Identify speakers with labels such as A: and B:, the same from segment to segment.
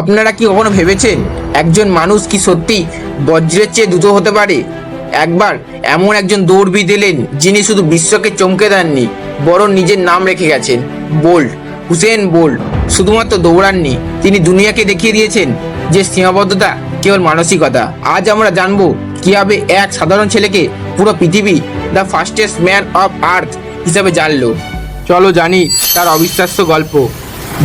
A: আপনারা কি কখনো ভেবেছেন একজন মানুষ কি সত্যি বজ্রের চেয়ে দ্রুত হতে পারে? একবার এমন একজন দৌড়বিদ এলেন যিনি শুধু বিশ্বকে চমকে দেননি, বরং নিজের নাম রেখে গেছেন। বোল্ট হুসেন বোল্ট, শুধুমাত্র দৌড়াননি, তিনি দুনিয়াকে দেখিয়ে দিয়েছেন যে সীমাবদ্ধতা কেবল মানসিকতা। আজ আমরা জানব কীভাবে এক সাধারণ ছেলেকে পুরো পৃথিবী the fastest man of earth হিসাবে জানলো। চলো জানি তার অবিশ্বাস্য গল্প।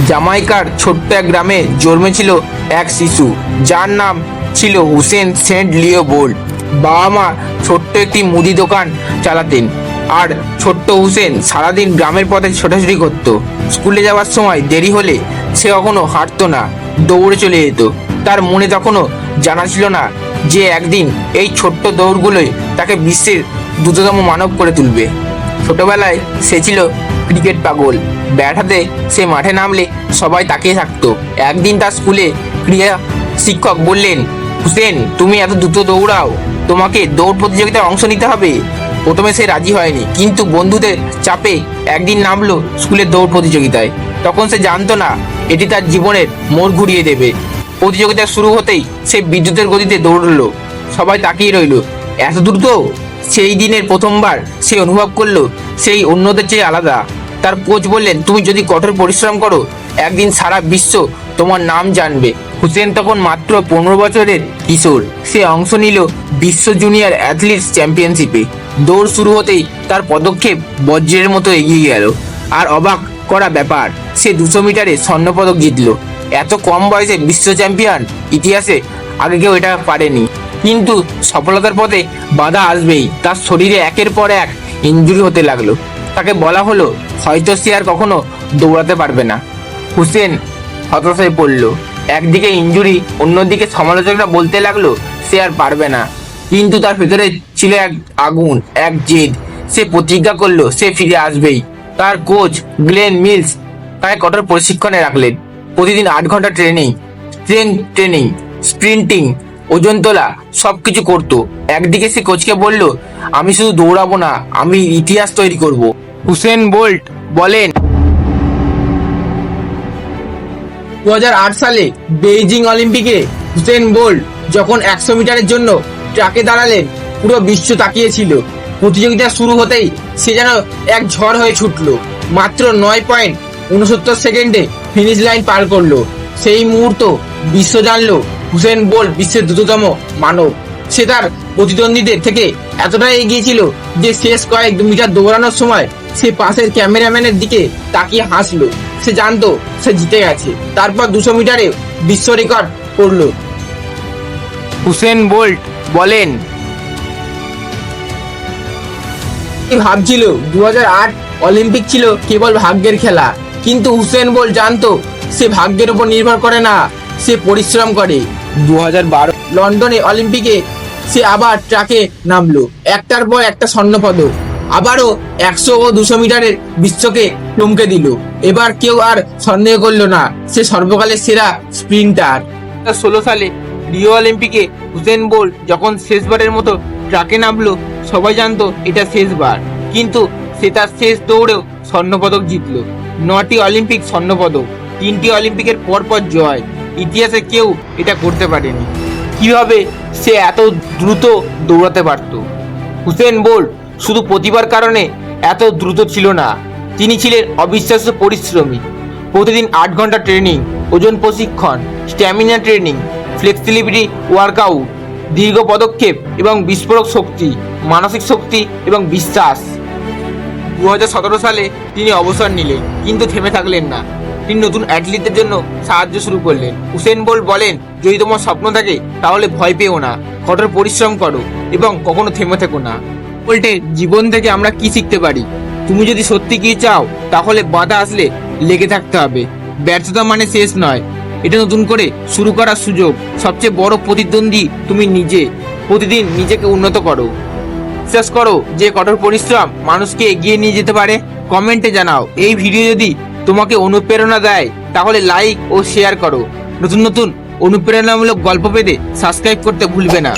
A: জামাইকার ছোট্ট এক গ্রামে জন্মেছিল এক শিশু। যার নাম ছিল হুসেন সেন্ট লিও বোল্ট। বাবা মা ছোট্ট একটি মুদি দোকান চালাতেন। আর ছোট্ট হুসেন সারাদিন গ্রামের পথে ছোটাছুটি করত। স্কুলে যাওয়ার সময় দেরি হলে সে কখনো হাঁটতো না, দৌড়ে চলে যেত। তার মনে তখনও জানা ছিল না যে একদিন এই ছোট্ট দৌড়গুলোই তাকে বিশ্বের দ্রুততম মানব করে তুলবে। ছোটবেলায় সে ছিল ক্রিকেট পাগল। ব্যাট হাতে সে মাঠে নামলে সবাই তাকিয়ে থাকতো। একদিন তার স্কুলে ক্রিয়া শিক্ষক বললেন, হুসেন, তুমি এত দ্রুত দৌড়াও, তোমাকে দৌড় প্রতিযোগিতায় অংশ নিতে হবে। প্রথমে সে রাজি হয়নি, কিন্তু বন্ধুদের চাপে একদিন নামলো স্কুলের দৌড় প্রতিযোগিতায়। তখন সে জানতো না, এটি তার জীবনের মোড় ঘুরিয়ে দেবে। প্রতিযোগিতা শুরু হতেই সে বিদ্যুতের গতিতে দৌড়লো। সবাই তাকিয়ে রইল, এত দ্রুত? সেই দিনের প্রথমবার সে অনুভব করল, সেই অন্যদের চেয়ে আলাদা। তার কোচ বললেন, তুমি যদি কঠোর পরিশ্রম করো, একদিন সারা বিশ্ব তোমার নাম জানবে। হুসেন তখন মাত্র পনেরো বছরের কিশোর। সে অংশ নিল বিশ্ব জুনিয়র অ্যাথলিটস চ্যাম্পিয়নশিপে। দৌড় শুরু হতেই তার পদক্ষেপ বজ্রের মতো এগিয়ে গেল। আর অবাক করা ব্যাপার, সে দুশো মিটারে স্বর্ণপদক জিতলো। এত কম বয়সে বিশ্ব চ্যাম্পিয়ন ইতিহাসে আগে কেউ এটা পারেনি। কিন্তু সফলতার পথে বাধা আসবেই। তার শরীরে একের পর এক ইঞ্জুরি হতে লাগল। তাকে বলা হলো, হয়তো সে আর কখনো দৌড়াতে পারবে না। হুসেন হতাশায় পড়ল। একদিকে ইঞ্জুরি অন্যদিকে সমালোচকরা বলতে লাগল, সে আর পারবে না। কিন্তু তার ভেতরে ছিল এক আগুন, এক জেদ। সে প্রতিজ্ঞা করল, সে ফিরে আসবেই। তার কোচ গ্লেন মিলস তাকে কঠোর প্রশিক্ষণে রাখলেন। প্রতিদিন আট ঘণ্টা ট্রেনিং, ট্রেন, ট্রেনিং স্প্রিন্টিং ওজন তোলা সবকিছু করতো। একদিকে সে কোচকে বলল, আমি শুধু দৌড়াবো না, আমি ইতিহাস তৈরি করব। হুসেন বোল্ট বলেন দু হাজার আট সালে বেইজিং অলিম্পিকে হুসেন বোল্ট যখন একশো মিটারের জন্য ট্রাকে দাঁড়ালেন, পুরো বিশ্ব তাকিয়েছিল। প্রতিযোগিতা শুরু হতেই সে যেন এক ঝড় হয়ে ছুটলো। মাত্র নয় পয়েন্ট উনসত্তর সেকেন্ডে ফিনিশ লাইন পার করল। সেই মুহূর্ত বিশ্ব জানলো হুসেন বোল্ট বিশ্বের দ্রুততম মানব। সে তার প্রতিদ্বন্দ্বীদের থেকে এতটাই এগিয়ে ছিল যে শেষ কয়েক মিটার দৌড়ানোর সময় সে পাশের ক্যামেরাম্যানের দিকে তাকিয়ে হাসলো। সে জানতো সে জিতে গেছে। তারপর দুশো মিটারে বিশ্ব রেকর্ড করল। হুসেন বোল্ট বলেন ভাবছিল দু হাজার আট অলিম্পিক ছিল কেবল ভাগ্যের খেলা। কিন্তু হুসেন বোল্ট জানতো সে ভাগ্যের উপর নির্ভর করে না। সে পরিশ্রম করে। দু হাজার বারো লন্ডনে অলিম্পিকে সে আবার ট্রাকে নামলো। একটার পর একটা স্বর্ণপদক। আবারও একশো ও দুশো মিটারের বিশ্বকে টমকে দিল। এবার কেউ আর সন্দেহ করল না, সে সর্বকালের সেরা স্প্রিন্টার। ষোলো সালে রিও অলিম্পিকে হুসেন বোল্ট যখন শেষবারের মতো ট্রাকে নামলো, সবাই জানতো এটা শেষবার। কিন্তু সে তার শেষ দৌড়েও স্বর্ণপদক জিতলো। নটি অলিম্পিক স্বর্ণপদক, তিনটি অলিম্পিকের পরপর জয়। ইতিহাসে কেউ এটা করতে পারেনি। কীভাবে সে এত দ্রুত দৌড়াতে পারত? হুসেন বোল্ট শুধু প্রতিভার কারণে এত দ্রুত ছিল না। তিনি ছিলেন অবিশ্বাস্য পরিশ্রমী। প্রতিদিন আট ঘণ্টা ট্রেনিং, ওজন প্রশিক্ষণ, স্ট্যামিনা ট্রেনিং, ফ্লেক্সিবিলিটি ওয়ার্কআউট, দীর্ঘ পদক্ষেপ এবং বিস্ফোরক শক্তি, মানসিক শক্তি এবং বিশ্বাস। দু সালে তিনি অবসর নিলেন, কিন্তু থেমে থাকলেন না। তিনি নতুন অ্যাথলিটদের জন্য সাহায্য শুরু করলেন। হুসেন বোল বলেন, যদি তোমার স্বপ্ন থাকে, তাহলে ভয় পেও না। কঠোর পরিশ্রম করো এবং কখনো থেমে থেকো না। বলতে, জীবন থেকে আমরা কি শিখতে পারি? তুমি যদি সত্যি কি চাও, তাহলে বাধা আসলে লেগে থাকতে হবে। ব্যর্থতা মানে শেষ নয়। এটা নতুন করে শুরু করার সুযোগ। সবচেয়ে বড় প্রতিদ্বন্দ্বী তুমি নিজে। প্রতিদিন নিজেকে উন্নত করো। বিশ্বাস করো, যে কঠোর পরিশ্রম মানুষকে এগিয়ে নিয়ে যেতে পারে? কমেন্টে জানাও। এই ভিডিও যদি তোমাকে অনুপ্রেরণা দেয়, তাহলে লাইক ও শেয়ার করো। নতুন নতুন অনুপ্রেরণামূলক গল্প পেতে সাবস্ক্রাইব করতে ভুলবে না।